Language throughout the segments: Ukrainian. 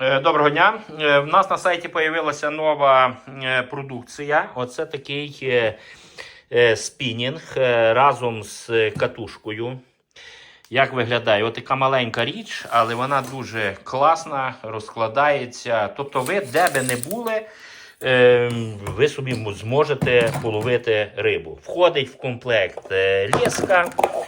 Е, Доброго дня. Е, В нас на сайті з'явилася нова е, продукція. Оце такий спінінг разом з катушкою. Як виглядає? Ось така маленька річ, але вона дуже класна, розкладається. Тобто, ви де би не були, ви собі зможете половити рибу. Входить в комплект леска. Е,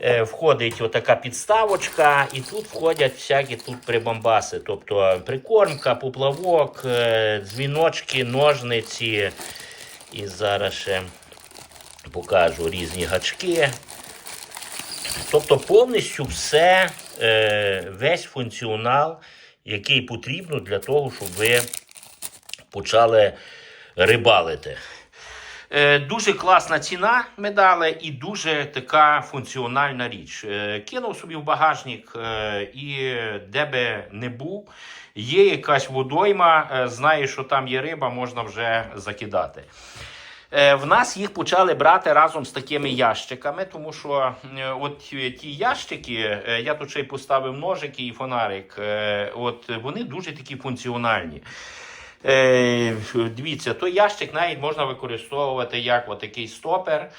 Входить отака підставочка, і тут входять всякі тут прибамбаси. Тобто прикормка, поплавок, е, дзвіночки, ножниці. І зараз ще покажу різні гачки. Тобто повністю все, е, весь функціонал, який потрібно для того, щоб ви почали рибалити. Е, Дуже класна ціна медали і дуже така функціональна річ. Е, Кинув собі в багажник е, і де би не був, є якась водойма, знає, що там є риба, можна вже закидати. В нас їх почали брати разом з такими ящиками, тому що от ті ящики, я тут ще й поставив ножики і фонарик, от вони дуже такі функціональні. Е, дивіться, той ящик навіть можна використовувати як такий стопер.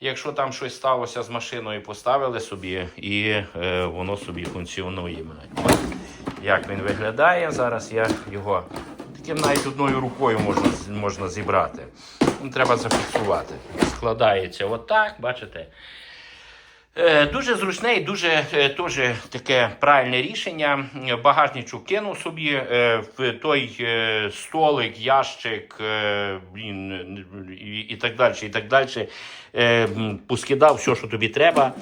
Якщо там щось сталося з машиною, поставили собі, і е, воно собі функціонує. Як він виглядає, зараз я його таким навіть одною рукою можна, можна зібрати. Треба зафіксувати. Складається отак, бачите. Е, Дуже зручне і дуже е, теж таке правильне рішення. Багажничок кинув собі е, в той столик, ящик, блін, і, так далі. І так далі. Поскидав все, що тобі треба,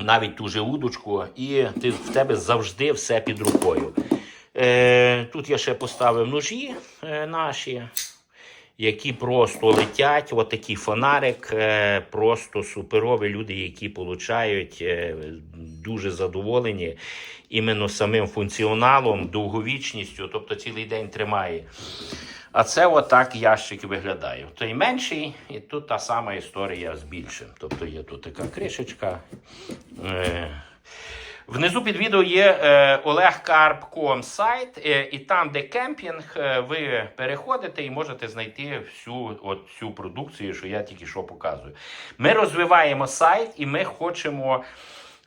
навіть ту же удочку, і ти, в тебе завжди все під рукою. Тут я ще поставив ножі наші які просто летять. От фонарик, е, просто суперові люди, які получають е, дуже задоволені іменно самим функціоналом, довговічністю, тобто цілий день тримає. А це отак ящик виглядає. Той менший, і тут та сама історія з більшим. Тобто є тут така кришечка. Внизу під відео є е, olegkarp.com сайт, е, і там, де кемпінг, е, ви переходите і можете знайти всю от, цю продукцію, що я тільки що показую. Ми розвиваємо сайт, і ми хочемо.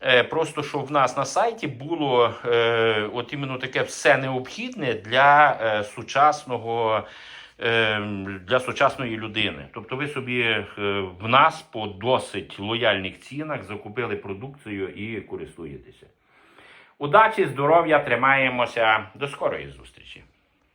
е, Просто щоб в нас на сайті було е, от іменно таке все необхідне для е, сучасного для сучасної людини. Тобто ви собі е, в нас по досить лояльних цінах закупили продукцію і користуєтеся. Удачі, здоров'я, тримаємося. До скорої зустрічі!